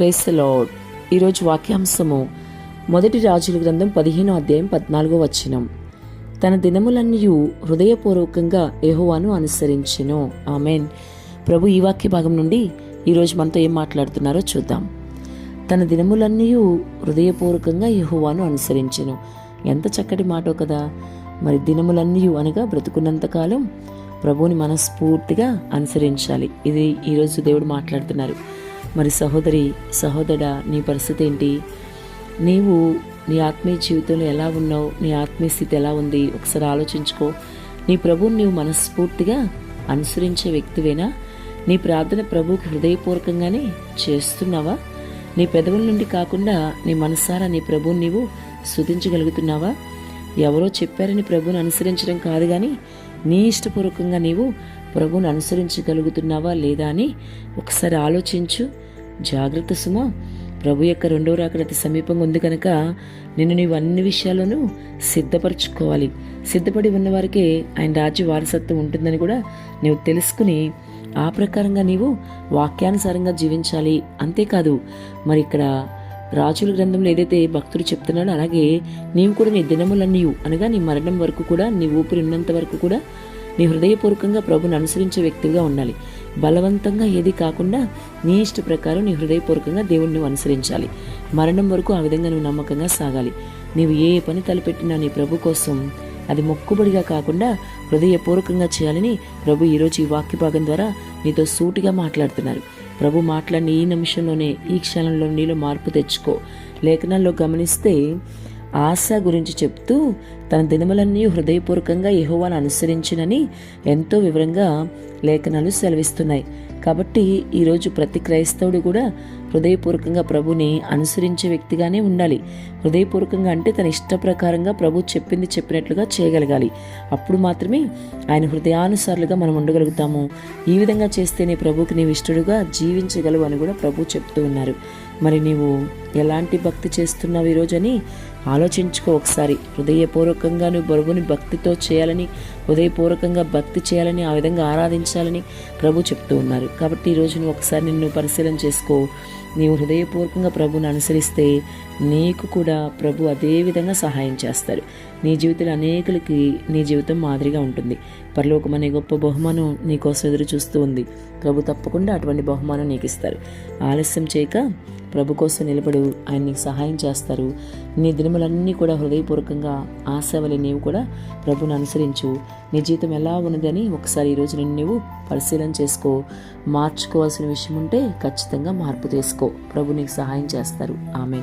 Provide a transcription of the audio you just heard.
Praise ఈరోజు వాక్యాంశము మొదటి రాజుల గ్రంథం పదిహేనో అధ్యాయం పద్నాలుగో వచనం. తన దినములన్నీ హృదయపూర్వకంగా ఎహోవాను అనుసరించెను. ఆమెన్. ప్రభు ఈ వాక్య భాగం నుండి ఈరోజు మనతో ఏం మాట్లాడుతున్నారో చూద్దాం. తన దినములన్నీ హృదయపూర్వకంగా యహోవాను అనుసరించెను. ఎంత చక్కటి మాటో కదా. మరి దినములన్నీ అనగా బ్రతుకున్నంతకాలం ప్రభువుని మనస్ఫూర్తిగా అనుసరించాలి. ఇది ఈరోజు దేవుడు మాట్లాడుతున్నారు. మరి సహోదరి సహోదరా నీ పరిస్థితి ఏంటి? నీవు నీ ఆత్మీయ జీవితంలో ఎలా ఉన్నావు? నీ ఆత్మీయ స్థితి ఎలా ఉంది? ఒకసారి ఆలోచించుకో. నీ ప్రభువుని నీవు మనస్ఫూర్తిగా అనుసరించే వ్యక్తివేనా? నీ ప్రార్థన ప్రభువుకి హృదయపూర్వకంగానే చేస్తున్నావా? నీ పెదవుల నుండి కాకుండా నీ మనసారా నీ ప్రభువుని నీవు స్తుతించగలుగుతున్నావా ఎవరో చెప్పారని ప్రభువుని అనుసరించడం కాదు కానీ నీ ఇష్టపూర్వకంగా నీవు ప్రభుని అనుసరించగలుగుతున్నావా లేదా అని ఒకసారి ఆలోచించు. జాగ్రత్త సుమా ప్రభు యొక్క రెండవ రాకడ అతి సమీపంగా ఉంది కనుక నిన్ను నీవు అన్ని విషయాల్లోనూ సిద్ధపరచుకోవాలి. సిద్ధపడి ఉన్నవారికే ఆయన రాజ్య వారసత్వం ఉంటుందని కూడా నీవు తెలుసుకుని ఆ ప్రకారంగా నీవు వాక్యానుసారంగా జీవించాలి. అంతేకాదు మరి ఇక్కడ రాజుల గ్రంథంలో ఏదైతే భక్తుడు చెప్తున్నాడో అలాగే నీవు కూడా నీ దినములన్నీ అనగా నీ మరణం వరకు కూడా నీ ఊపిరి ఉన్నంత వరకు కూడా నీ హృదయపూర్వకంగా ప్రభుని అనుసరించే వ్యక్తిగా ఉండాలి. బలవంతంగా ఏది కాకుండా నీ ఇష్ట ప్రకారం నీ హృదయపూర్వకంగా దేవుణ్ణి అనుసరించాలి. మరణం వరకు ఆ విధంగా నువ్వు నమ్మకంగా సాగాలి. నీవు ఏ పని తలపెట్టినా నీ ప్రభు కోసం అది మొక్కుబడిగా కాకుండా హృదయపూర్వకంగా చేయాలని ప్రభు ఈరోజు ఈ వాక్య భాగం ద్వారా నీతో సూటిగా మాట్లాడుతున్నారు. ప్రభు మాట్లాడిన ఈ నిమిషంలోనే ఈ క్షణంలో నీలో మార్పు తెచ్చుకో. లేఖనాల్లో గమనిస్తే ఆశ గురించి చెప్తూ తన దినములన్నీ హృదయపూర్వకంగా యహోవాను అనుసరించినని ఎంతో వివరంగా లేఖనాలు సెలవిస్తున్నాయి. కాబట్టి ఈరోజు ప్రతి క్రైస్తవుడు కూడా హృదయపూర్వకంగా ప్రభుని అనుసరించే వ్యక్తిగానే ఉండాలి. హృదయపూర్వకంగా అంటే తన ఇష్ట ప్రకారంగా ప్రభు చెప్పింది చెప్పినట్లుగా చేయగలగాలి. అప్పుడు మాత్రమే ఆయన హృదయానుసారులుగా మనం ఉండగలుగుతాము. ఈ విధంగా చేస్తేనే ప్రభుకి నీవు ఇష్టడుగా జీవించగలవు అని కూడా ప్రభు చెప్తూ ఉన్నారు. మరి నీవు ఎలాంటి భక్తి చేస్తున్నావు ఈరోజని అని ఆలోచించుకో ఒకసారి. హృదయపూర్వకంగా నువ్వు బరువుని భక్తితో చేయాలని హృదయపూర్వకంగా భక్తి చేయాలని ఆ విధంగా ఆరాధించాలని ప్రభు చెప్తూ ఉన్నారు. కాబట్టి ఈరోజు నువ్వు ఒకసారి నిన్ను పరిశీలన చేసుకో. నీవు హృదయపూర్వకంగా ప్రభుని అనుసరిస్తే నీకు కూడా ప్రభు అదే విధంగా సహాయం చేస్తారు. నీ జీవితంలో అనేకులకి నీ జీవితం మాదిరిగా ఉంటుంది. పరలోకం అనే గొప్ప బహుమానం నీకోసం ఎదురు చూస్తూ ఉంది. ప్రభు తప్పకుండా అటువంటి బహుమానం నీకు ఇస్తారు. ఆలస్యం చేయక ప్రభు కోసం నిలబడు. ఆయన నీకు సహాయం చేస్తారు. నీ దినములన్నీ కూడా హృదయపూర్వకంగా ఆశవలి నీవు కూడా ప్రభుని అనుసరించు. నీ జీవితం ఎలా ఉన్నదని ఒకసారి ఈరోజు నేను నువ్వు పరిశీలన చేసుకో. మార్చుకోవాల్సిన విషయం ఉంటే ఖచ్చితంగా మార్పు చేసుకో ప్రభు నీకు సహాయం చేస్తారు. ఆమె